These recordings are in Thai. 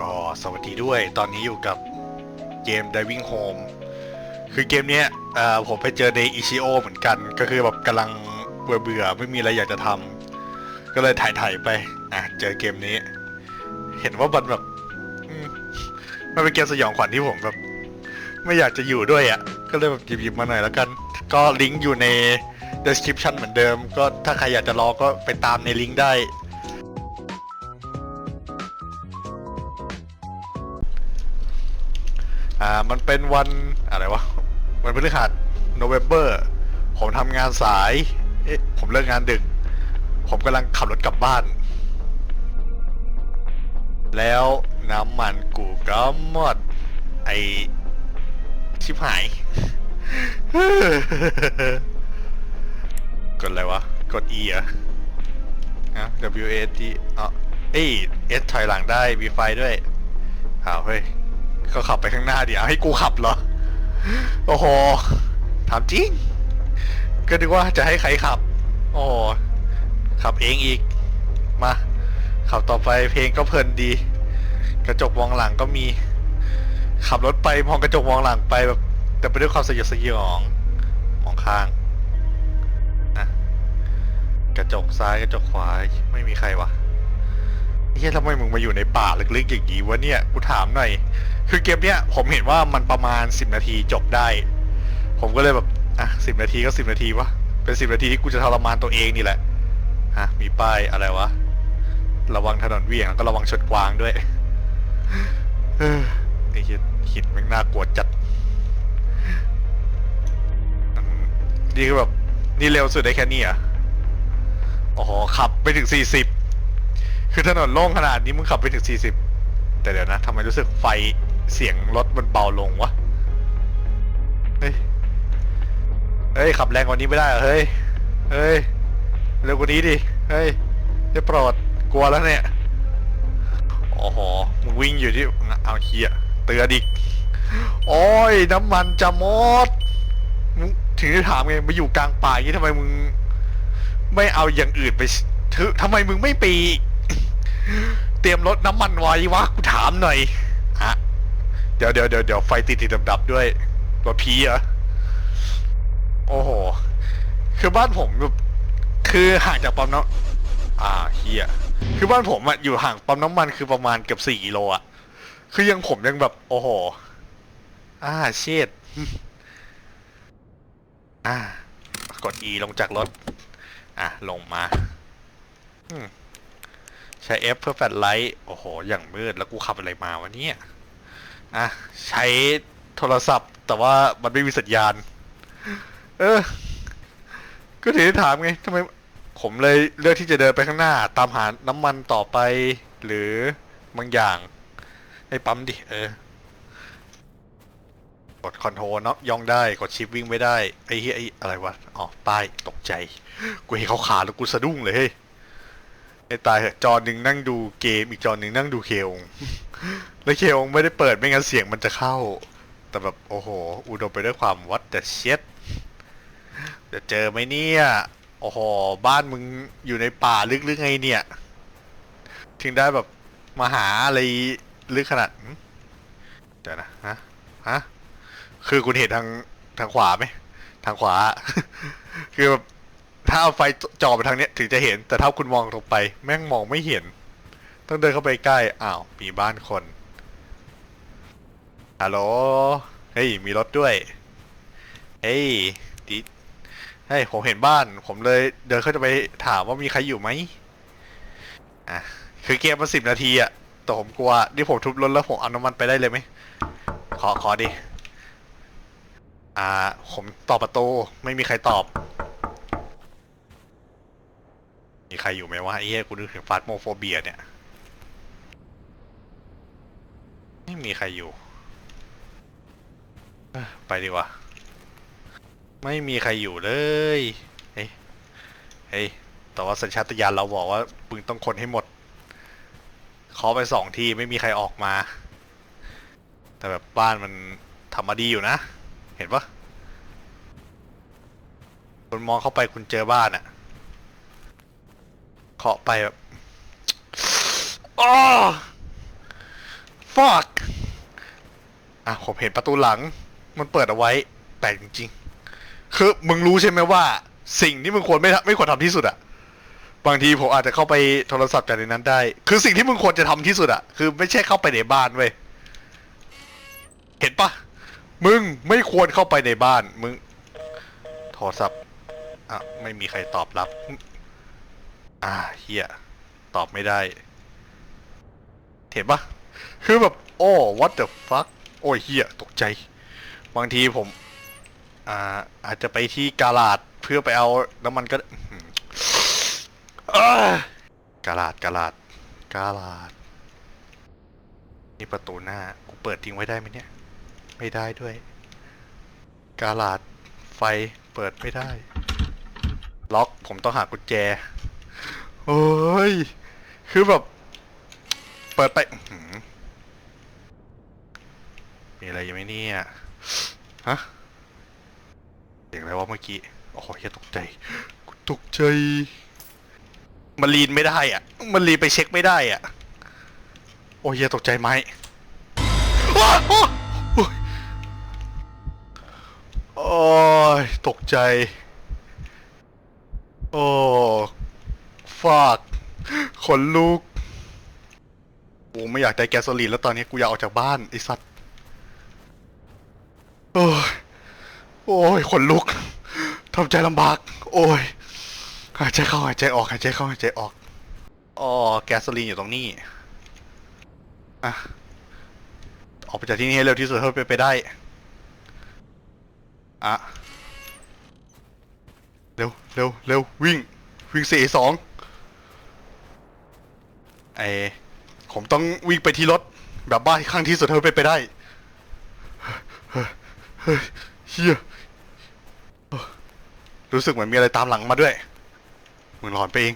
ก็สวัสดีด้วย ตอนนี้อยู่กับเกม Diving Home คือเกมเนี้ยผมไปเจอในอิชิโอเหมือนกัน ก็คือแบบกำลังเบื่อเบื่อๆไม่มีอะไรอยากจะทำก็เลยถ่ายถ่ายๆไป อะ เจอเกมนี้ เห็นว่ามันแบบอืมมันเป็นเกมสยองขวัญที่ผมแบบ ไม่อยากจะอยู่ด้วยอะ ก็เลยแบบหยิบๆมาหน่อยแล้วกัน ก็ลิงก์อยู่ใน description เหมือนเดิม ก็ถ้าใครอยากจะรอก็ไปตามในลิงก์ได้ อ่ามันเป็นวันอะไรวะวันพฤหัสโนเวมเบอร์ผมทำงานสาย เอ๊ะผมเลิกงานดึก ผมกำลังขับรถกลับบ้าน แล้วน้ำมันกูก็หมด ไอชิบหาย กดอะไรวะ กด E เหรอะอะ W A T อ๋อเอ้ย S ถอยหลังได้มีไฟด้วยอ้าวเฮ้ย ก็ขับไปข้างหน้าดิเอาให้กูขับเหรอ โอ้โห ถามจริง ก็นึกว่าจะให้ใครขับ โอ้ขับเองอีก มา ขับต่อไปเพลงก็เพลินดี กระจกมองหลังก็มี ขับรถไปมองกระจกมองหลังไปแบบแต่ไปด้วยความสยดสยองมองข้างนะกระจกซ้ายกระจกขวาไม่มีใครวะเฮ้ยทำไมมึงมาอยู่ในป่าลึกๆอย่างนี้วะเนี่ย กูถามหน่อย คือเกมเนี้ยผมเห็นว่ามันประมาณ10นาทีจบได้ ผมก็เลยแบบอะสิบนาทีก็สิบนาทีวะเป็นสิบนาทีที่กูจะทรมานตัวเองนี่แหละฮะมีป้ายอะไรวะ ระวังถนนเวียงแล้วก็ระวังชนกวางด้วยเออไอ้หินหินแม่งน่ากลัวจัดอืมนี่คือแบบนี่เร็วสุดได้แค่นี้อะโอ้โหขับไปถึงสี่สิบคือถนนโล่งขนาดนี้มึงขับไปถึงสี่สิบแต่เดี๋ยวนะทำไมรู้สึกไฟ เสียงรถมันเบาลงวะ เฮ้ย เฮ้ย ขับแรงกว่านี้ไม่ได้เหรอเฮ้ย เฮ้ย เร็วกว่านี้ดิ เฮ้ยจะโปรดกลัวแล้วเนี่ยโอ้โหมึงวิ่งอยู่ที่เอาเฮียเตือนอีกโอ้ย น้ำมันจะหมดมึงถึงได้ถามไงมาอยู่กลางป่าอย่างนี้ทำไมมึง ไม่เอาอย่างอื่นไปถือทำไมมึงไม่ปี เตรียมรถน้ำมันไว้วะกูถามหน่อย เดี๋ยวเดี๋ยวเดี๋ยวเดี๋ยวไฟติดติดดับดับด้วยรถพีเหรอโอ้โห คือบ้านผมแบบคือห่างจากปั๊มน้ำอ่าเฮียคือบ้านผมอะอยู่ห่างปั๊มน้ำมันคือประมาณเกือบสี่กิโลอะคือยังผมยังแบบ โอ้โห อ่าเชิดอ่ากด E ลงจากรถ อะ ลงมาใช้ F เพื่อแฟลชไลท์ โอ้โห อย่างมืด แล้วกูขับอะไรมาวะเนี่ย อะ ใช้โทรศัพท์ แต่ว่ามันไม่มีสัญญาณ เออ ก็ถึงได้ถามไงทำไม ผมเลยเลือกที่จะเดินไปข้างหน้า ตามหาน้ำมันต่อไป หรือบางอย่างให้ปั๊มดิ เออ กดคอนโทรลเนาะย่องได้ กดชิปวิ่งไม่ได้ ไอ้เหี้ยไอ้อะไรวะ อ๋อ ป้ายตกใจ กูเห็นเขาขาแล้วกูสะดุ้งเลยเฮ้ยไอ้ตายเหอะจอหนึ่งนั่งดูเกมอีกจอหนึ่งนั่งดูเคอง แล้วเคองไม่ได้เปิดไม่งั้นเสียงมันจะเข้า แต่แบบโอ้โห อุดมไปด้วยความวัดแต่เช็ดจะเจอไหมเนี่ย โอ้โห บ้านมึงอยู่ในป่าลึกหรือไงเนี่ย ถึงได้แบบมาหาอะไรลึกขนาดเดี๋ยวนะฮะฮะคือคุณเห็นทางทางขวาไหมทางขวา คือแบบถ้าเอาไฟจ่อไปทางเนี้ย ถึงจะเห็นแต่ถ้าคุณมองตรงไป แม่งมองไม่เห็น ต้องเดินเข้าไปใกล้ อ้าว มีบ้านคน ฮัลโหล เฮ้ย มีรถด้วย เฮ้ยดิเฮ้ย ผมเห็นบ้าน ผมเลยเดินเข้าจะไปถามว่ามีใครอยู่ไหมอะ คือเกมมาสิบนาทีอะแต่ผมกลัว นี่ผมทุบรถแล้วผมเอาน้ำมันไปได้เลยไหม ขอ ขอดิ อ่า ผมตอบประตู ไม่มีใครตอบ มีใครอยู่ไหมวะไอ้เหี้ยกูนึกถึงฟาสโมโฟเบียเนี่ย ไม่มีใครอยู่ ไปดีกว่า ไม่มีใครอยู่เลย เฮ้ย เฮ้ย แต่ว่าสัญชาตญาณเราบอกว่ามึงต้องคนให้หมดเคาะไปสองทีไม่มีใครออกมา แต่แบบบ้านมันทำมาดีอยู่นะ เห็นปะคุณมองเข้าไปคุณเจอบ้านอะเคาะไปแบบอ้อ fuck อะผมเห็นประตูหลัง มันเปิดเอาไว้แปลกจริงๆ คือมึงรู้ใช่ไหมว่า สิ่งที่มึงควรไม่ทำไม่ควรทำที่สุดอะบางทีผมอาจจะเข้าไปโทรศัพท์จากในนั้นได้ คือสิ่งที่มึงควรจะทำที่สุดอะคือไม่ใช่เข้าไปในบ้านเว้ยเห็นปะมึงไม่ควรเข้าไปในบ้าน มึง โทรศัพท์อะไม่มีใครตอบรับ อ่าเฮียตอบไม่ได้ เห็นปะ คือแบบโอ้ what the fuck โอ้ยเฮียตกใจ บางทีผมอ่าอาจจะไปที่กาลาดเพื่อไปเอาน้ำมันก็กาลาดกาลาดกาลาด นี่ประตูหน้า กูเปิดทิ้งไว้ได้ไหมเนี่ย ไม่ได้ด้วย กาลาดไฟเปิดไม่ได้ ล็อกผมต้องหากุญแจโอ้ย คือแบบ เปิดไปอื มีอะไรยังไม่เนี่ยฮะเสียงอะไรวะเมื่อกี้โอ้โหอย่ตกใจกูตกใจมันลีนไม่ได้อะมันลีนไปเช็คไม่ได้อะโอ้ยอย่ตกใจไหมโอ้ยตกใจ โอ้ฟากขนลุกกูไม่อยากได้แก๊สโซลีนแล้วตอนนี้กูอยากออกจากบ้านไอ้สัตว์ โอ้ยโอ้ยขนลุกทำใจลำบาก โอ้ยหายใจเข้าหายใจออกหายใจเข้าหายใจออกอ๋อแก๊สโซลีนอยู่ตรงนี้อะออกไปจากที่นี่ให้เร็วที่สุดเท่าเป็นไปได้อะเร็วเร็วเร็ววิ่ง วิ่งสี่สองไอผมต้องวิ่งไปที่รถ แบบบ้านข้างที่สุดเท่าเป็นไปได้ เฮ้ยเฮียรู้สึกเหมือนมีอะไรตามหลังมาด้วยมึงหลอนไปเอง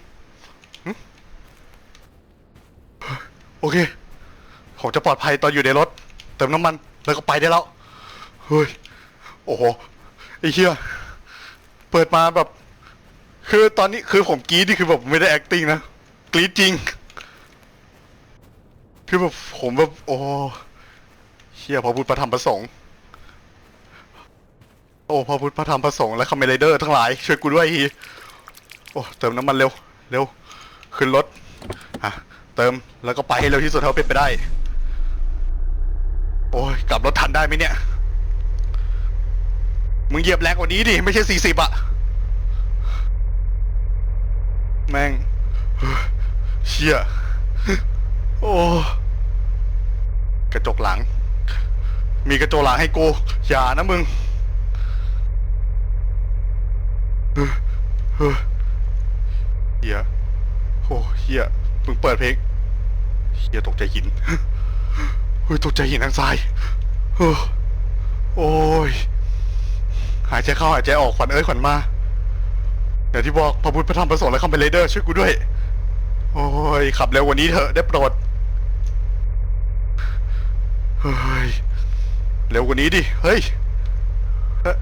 โอเค ผมจะปลอดภัยตอนอยู่ในรถ เติมน้ำมันแล้วก็ไปได้แล้ว เฮ้ย โอ้โห ไอ้เฮียเปิดมาแบบ คือตอนนี้คือผมกรี๊ดนี่คือแบบไม่ได้ acting นะ กรี๊ดจริง คือแบบผมแบบโอ้เฮียพระพุทธพระธรรมพระสงฆ์ โอ้พระพุทธพระธรรมพระสงฆ์และคาเมเลเดอร์ทั้งหลายช่วยกูด้วยทีโอ้เติมน้ำมันเร็วเร็วขึ้นรถอะเติมแล้วก็ไปให้เร็วที่สุดเท่าเป็นไปได้ โอ้ยกลับรถทันได้ไหมเนี่ยมึงเหยียบแรงกว่านี้ดิไม่ใช่สี่สิบอะแม่งเชี่ยโอ้กระจกหลัง มีกระจกหลังให้กูอย่านะมึง เฮ้ยเฮ้ยเฮียโอ้เฮียมึงเปิดเพลงเฮียตกใจหินเฮ้ยตกใจหินทางซ้ายโอ้โอ้ยหายใจเข้าหายใจออกขวัญเอ้ยขวัญมาอย่างที่บอกพระพุทธพระธรรมพระสงฆ์และคำเป็นเรเดอร์ช่วยกูด้วย โอ้ยขับเร็วกว่านี้เถอะได้โปรดเฮ้ยเร็วกว่านี้ดิ เฮ้ยเฮ้ย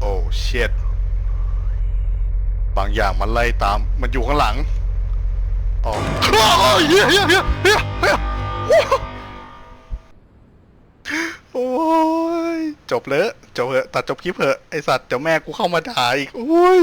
โอ้เชิด บางอย่างมันไล่ตามมันอยู่ข้างหลังอ๋อโอ้ยเฮียเฮียเฮียเฮียเฮียโอ้ยจบเลยจบเหอะตัดจบคลิปเหอะไอสัตว์เดี๋ยวแม่กูเข้ามาด่าอีกโอ้ย